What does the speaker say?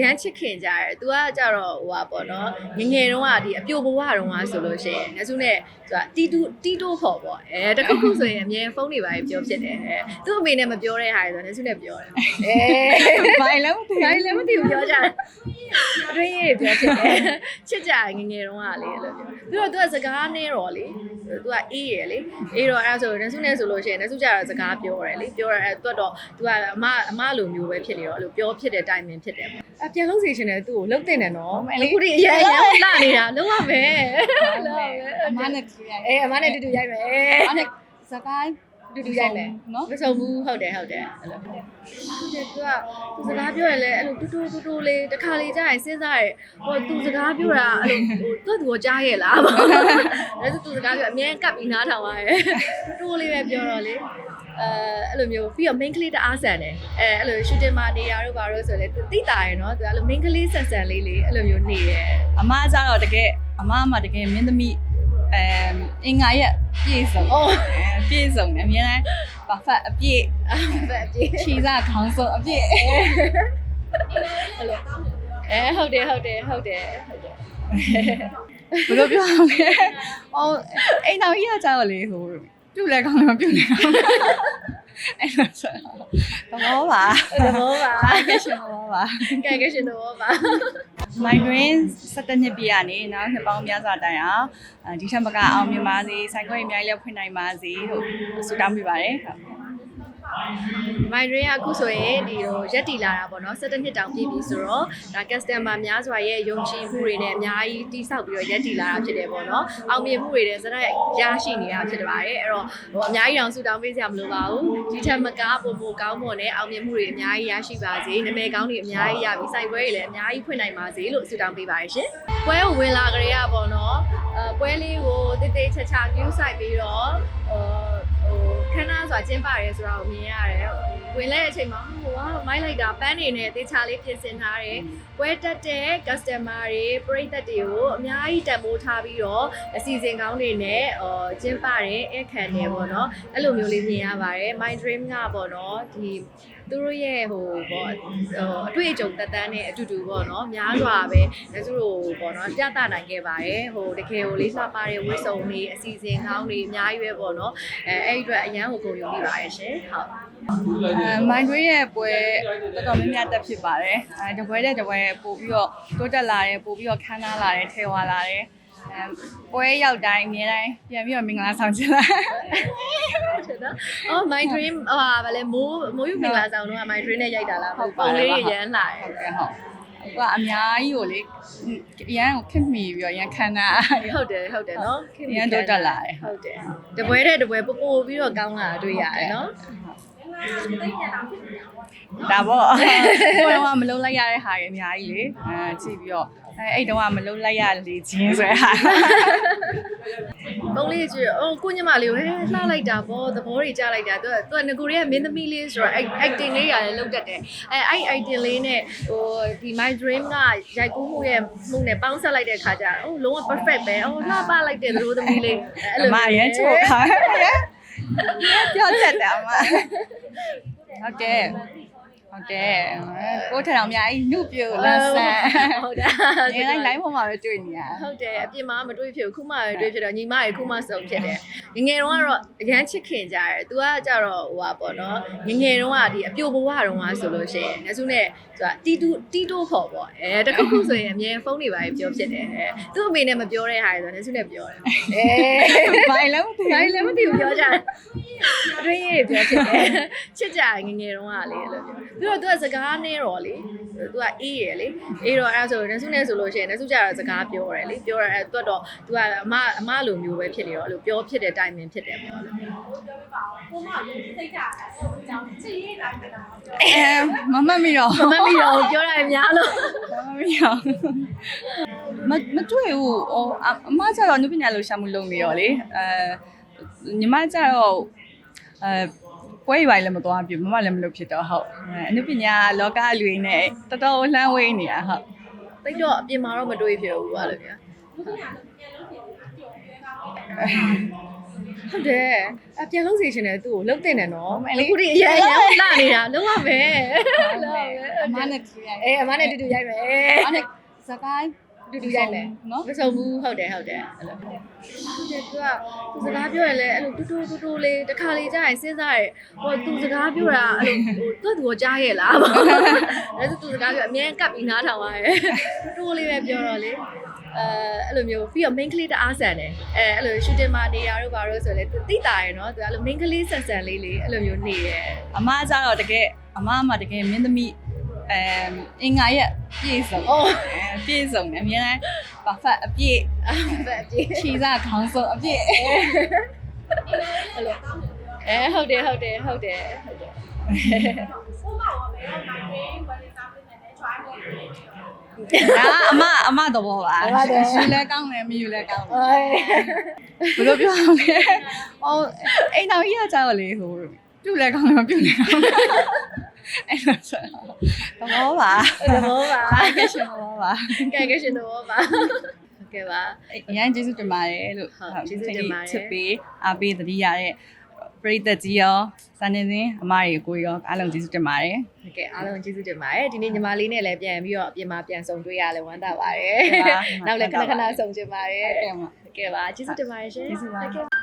ရမ်းချစ်ခင်ကြတယ်သူကကြတော့ဟိုပါပေါ့နော်ငငယ်တုန်းကဒီအပြိုဘဝတုန်းကဆိုလို့ရှိရင်ငါစုနဲ့ဆိုတာတီတူတီတိုးခေါ်ပေါ့အဲတခုခုဆိုရင်အမြဲဖုန်းတွေပါပြောဖြစ်တယ်သူ့အမေနဲ့မပြောတဲ့ဟာတွေဆိုငါစုနဲ့ပြောတယ်အဲဘိုင်လုံးဘိုင်လုံးမသိဘူးပြောကြတယ်တွင်းရေးပြောဖြစ်တယ်ချစ်ကြငငယ်တုန်းကလေအဲ့လိုပြောပြီးတော့သူကစကားနဲတော့လေသူကအေးရလေအေးတော့အဲ့ဒါဆိုငါစုနဲ့ဆိုလို့ရှိရင်ငါစုကြတော့စကားပြောတယ်လေပြောရအဲ့တော့သူကတော့အမအမလိုမျိုးပဲဖြစ်နေတော့အဲ့လိုပြောဖြစ်တဲ့ timing ဖြစ်တယ်အဲပြန်လုံးစီချင်တယ်သူ့ကိုလှုပ်တင်တယ်နော်အခုဒီအရင်အရင်လှနေတာလုံးဝပဲလုံးဝပဲအမနဲ့တူရတယ်အေးအမနဲ့တူတူရိုက်မယ်အမနဲ့စကိုင်းတူတူရိုက်မယ်နော်မဆုံးဘူးဟုတ်တယ်ဟုတ်တယ်အဲ့လိုဟုတ်တယ်သူကသူစကားပြောရင်လည်းအဲ့လိုတူတူတူတူလေးတစ်ခါလေးကြာရင်စဉ်းစားရဲဟိုသူစကားပြောတာအဲ့လိုဟိုသူ့သူကိုကြားရဲ့လားအဲ့ဒါသူစကားပြောအမြဲကပ်ပြီးနားထောင်ရရဲ့တူတူလေးပဲပြောတော့လေ အဲအဲ့လိုမျိုးပြီးတော့ main ကလေးတအားဆန်တယ်အဲအဲ့လို shooting မှာနေရတော့ဘာလို့ဆိုလဲသူသိတာရယ်နော်သူအဲ့လို main ကလေးဆန်ဆန်လေးလေးအဲ့လိုမျိုးနေတယ်အမကျတော့တကယ်အမအမတကယ်မင်းသမီးအဲအင်္ဂါရက်ပြည့်စုံအော်အဲပြည့်စုံတယ်အများနဲ့ဘာဖတ်အပြည့်အဲ့ပဲအပြေးခြေစားခေါင်းစုံအပြည့်အဲ့လိုအဲဟုတ်တယ်ဟုတ်တယ်ဟုတ်တယ်ဟုတ်တယ်ဘယ်လိုပြောအောင်လဲအော်အိမ်တော်ကြီးကကျတော့လေဟို ပြုတ်လဲကောင်းတယ်မပြုတ်လဲကောင်းတယ်အဲ့လိုဆိုတော့သဘောပါသဘောပါကဲရှင်သဘောပါကဲကဲရှင်သဘောပါ migraine 17နှစ်ပြည့်ရနေနောက်နှစ်ပေါင်းများစွာတိုင်အောင်အဲဒီထက်မကအောင်မြင်ပါစေဆိုင်ခွဲအများကြီးလည်းဖွင့်နိုင်ပါစေလို့ဆုတောင်းပေးပါတယ်ဟုတ် မိုင်ရင်ကအခုဆိုရင်ဒီဟိုရက်တီလာတာပေါ့နော်17နှစ်တောင်ပြည့်ပြီဆိုတော့ဒါ customer များစွာရဲ့ယုံကြည်မှုတွေနဲ့အများကြီးတိဆောက်ပြီးတော့ရက်တီလာတာဖြစ်တယ်ပေါ့နော်အောင်မြင်မှုတွေနဲ့စတဲ့ရရှိနေတာဖြစ်ပါတယ်အဲ့တော့ဟိုအများကြီးတောင်ဆူတောင်းပေးစရာမလိုပါဘူးဒီထက်မကပုံပုံကောင်းမွန်တဲ့အောင်မြင်မှုတွေအများကြီးရရှိပါစေနာမည်ကောင်းတွေအများကြီးရပြီးစိုက်ပွဲတွေလည်းအများကြီးဖွင့်နိုင်ပါစေလို့ဆူတောင်းပေးပါတယ်ရှင်ပွဲကိုဝင်လာကြရပေါ့နော်အဲပွဲလေးကိုတိတ်တိတ်ချာချာ view စိုက်ပြီးတော့ဟို ဟိုခန်းနာစွာကျင်းပရဲဆိုတာကိုမြင်ရတယ်ဝင်လဲတဲ့အချိန်မှာဟိုကမိုက်လိုက်တာပန်းနေနဲ့တေချာလေးပြင်ဆင်ထားတယ်။ပွဲတက်တဲ့ customer တွေပရိသတ်တွေကိုအများကြီးတန်ဖိုးထားပြီးတော့အစီအစဉ်ကောင်းတွေနဲ့အော်ကျင်းပတယ်အခန့်တယ်ပေါ့နော်။အဲ့လိုမျိုးလေးမြင်ရပါတယ်။ My dream ကပေါ့နော်ဒီ သူတို့ရဲ့ဟိုပေါ့ဟိုအတွေ့အကြုံတက်တန်းနဲ့အတူတူပေါ့နော်များစွာပဲလက်စုတို့ပေါ့နော်ပြသနိုင်ခဲ့ပါတယ်ဟိုတကယ်ကိုလေးစားပါတဲ့ဝစ်စုံတွေအစီအစဉ်ကောင်းတွေအများကြီးပဲပေါ့နော်အဲအဲ့ဒီအတွက်အရန်ကိုဂုဏ်ယူမိပါတယ်ရှင်ဟုတ်အဲမိုင်းတွင်းရဲ့ပွဲတော်တော်များများတက်ဖြစ်ပါတယ်အဲတပွဲတဲ့တပွဲပို့ပြီးတော့တိုးတက်လာတယ်ပို့ပြီးတော့ခမ်းနားလာတယ်ထဲဝါလာတယ် အဲပွဲရောက်တိုင်းအများတိုင်းပြန်ပြီးတော့မင်္ဂလာဆောင်ချင်လာနော်။အော် my dream ဟာဗာလေမိုးမိုးယူမင်္ဂလာဆောင်တော့ my dream နဲ့ရိုက်တာလားဟုတ်ပါပုံတယ်လေးတွေရမ်းလာတယ်ဟုတ်ကဲ့ဟုတ်အခုကအများကြီးကိုလေအရန်ကိုခက်မိပြီးတော့ရန်ခမ်းနား။ဟုတ်တယ်ဟုတ်တယ်နော်အရန်တိုးတက်လာတယ်ဟုတ်တယ်။တပွဲတဲ့တပွဲပို့ပို့ပြီးတော့ကောင်းလာတာတွေ့ရတယ်နော် ဒါပေါ့ကိုတော့မလုံးလိုက်ရတဲ့ဟာတွေအများကြီးလေအဲကြည့်ပြီးတော့အဲအဲ့တုန်းကမလုံးလိုက်ရလေချင်းဆိုတဲ့ဟာ။ပုံလေးကြည့်အော်ကိုညမလေးကိုဟဲလှလိုက်တာပေါ့သဘောတွေကြားလိုက်တာသူကသူကငကိုရီးယားမင်းသမီးလေးဆိုတော့ acting လေးရတယ်လုပ်တတ်တယ်။အဲအဲ့ acting လေးနဲ့ဟိုဒီ my dream ကရိုက်ကူးမှုရဲ့မှုနဲ့ပေါင်းဆက်လိုက်တဲ့ခါကျတော့အော်လုံးဝ perfect ပဲ။အော်လှပလိုက်တဲ့သလိုသမီးလေးအဲ့လိုအမရန်ချိုခါရန်ပြောတတ်တယ်အမ ဟုတ်တယ်ဟုတ်တယ်ကိုထထောင်အများကြီးနှုတ်ပြလက်ဆန်ဟုတ်တယ်နေတိုင်း line ပေါ်မှာပဲတွေ့နေရဟုတ်တယ်အပြင်မှာမတွေ့ဖြစ်ဘူးခုမှတွေ့ဖြစ်တော့ညီမရေခုမှစုံဖြစ်တယ်ငငယ်တုန်းကတော့အရန်ချစ်ခင်ကြတယ်။ तू ကကြတော့ဟိုပါပေါ့နော်ငငယ်တုန်းကဒီအပြိုဘဝတုန်းကဆိုလို့ရှိရင်ငစုနဲ့သူကတီတူတီတိုးခေါ်ပေါ့အဲတခုခုဆိုရင်အမြဲဖုန်းတွေပါပြောဖြစ်တယ်အဲသူ့အမေနဲ့မပြောတဲ့ဟာတွေဆိုငစုနဲ့ပြောတယ်အဲဘာလဲမသိဒါလည်းမသိဘူးပြောကြတယ် အတွင်းရေးတွေပြောဖြစ်တယ်ချစ်ကြရငငယ်တုန်းကလေအဲ့လိုပြောပြီးတော့သူကစကားနဲ့တော့လေသူကအေးရယ်လေအေးတော့အဲ့ဆိုနဆုနဲ့ဆိုလို့ရှိရင်နဆုကြတော့စကားပြောရတယ်လေပြောရအဲ့သူတော့သူကအမအမလိုမျိုးပဲဖြစ်နေတော့အဲ့လိုပြောဖြစ်တဲ့ timing ဖြစ်တယ်ပေါ့ကိုမကစိတ်ကြတာအကြောင်းချစ်ရေးတာကတော့အဲမမတ်မီတော့မမတ်မီတော့ပြောရရင်များလို့မမတ်မီတော့မမတွေ့ဘူးအမကျတော့နုပညာလိုရှာမှုလုပ်နေရောလေအဲညီမကျတော့ အဲပွဲရိုက်လည်းမသွားပြမမလည်းမလုပ်ဖြစ်တော့ဟုတ်အဲအနုပညာလောကအလူတွေနဲ့တော်တော်လှမ်းဝေးနေတာဟုတ်တိတ်တော့အပြင်မှာတော့မတွေ့ဖြစ်ဘူးပါလို့ဗျာဟုတ်တယ်အပြန်လုံးစီချင်တယ်သူ့ကိုလှုပ်တင်တယ်နော်ဟုတ်မယ်လေအခုဒီအရင်အရင်လာနေတာလုံးဝမယ်လုံးဝမယ်အမနဲ့တူရိုက်အေးအမနဲ့တူတူရိုက်မယ်အမနဲ့စကား တူတူရိုက်မယ်နော်မဆုံးဘူးဟုတ်တယ်ဟုတ်တယ်အဲ့လိုဟုတ်တယ်သူကသူစကားပြောရလဲအဲ့လိုတူတူတူတူလေးတစ်ခါလေးကြာရင်စဉ်းစားရဟိုသူစကားပြောတာအဲ့လိုဟိုသူ့သူကိုကြားရဲ့လားအဲ့ဒါသူစကားပြောအမြဲကပ်ပြီးနားထောင်ရတယ်တူတူလေးပဲပြောတော့လေအဲအဲ့လိုမျိုးပြီးတော့ main ကလေးတအားဆန်တယ်အဲအဲ့လို shooting မှာနေတာတို့ဘာလို့ဆိုလဲသူတိတာရယ်နော်သူအဲ့လို main ကလေးဆန်ဆန်လေးလေးအဲ့လိုမျိုးနေတယ်အမကျတော့တကယ်အမအမတကယ်မင်းသမီး အဲအင်္ဂါရက်ပြည့်စုံအော်အဲပြည့်စုံတယ်အများနဲ့ဘာဖတ်အပြည့်အဲ့ပဲအပြေခြေစားခေါင်းစုံအပြည့်အဲ့လိုအဲဟုတ်တယ်ဟုတ်တယ်ဟုတ်တယ်ဟုတ်တယ်ဒါအမအမသဘောပါယူလဲကောင်းတယ်မယူလဲကောင်းတယ်အေးဘယ်လိုပြောအောင်လဲဟိုအိမ်တော်ကြီးကကြောက်လေဟို ပြုတ်လဲကောင်းတယ်မပြုတ်လဲကောင်းတယ်အဲ့လိုဆိုသဘောပါသဘောပါအားကရှင်သဘောပါကဲကဲရှင်သဘောပါဟုတ်ကဲ့ပါအရင်ကျေးဇူးတင်ပါတယ်လို့ဟုတ်ကျေးဇူးတင်ပါတယ်ချစ်ပေးအားပေးတတိရတဲ့ပရိသတ်ကြီးရောစနေစင်းအမရီကိုရောအားလုံးကျေးဇူးတင်ပါတယ်ဟုတ်ကဲ့အားလုံးကျေးဇူးတင်ပါတယ်ဒီနေ့ညီမလေးနဲ့လည်းပြန်ပြီးတော့အပြင်မှာပြန်ဆောင်တွေ့ရလဲဝမ်းသာပါတယ်ဟုတ်ပါနောက်လည်းခဏခဏဆောင်ချင်ပါတယ်ဟုတ်ကဲ့ပါဟုတ်ကဲ့ပါကျေးဇူးတင်ပါတယ်ရှင်ကျေးဇူးပါဟုတ်ကဲ့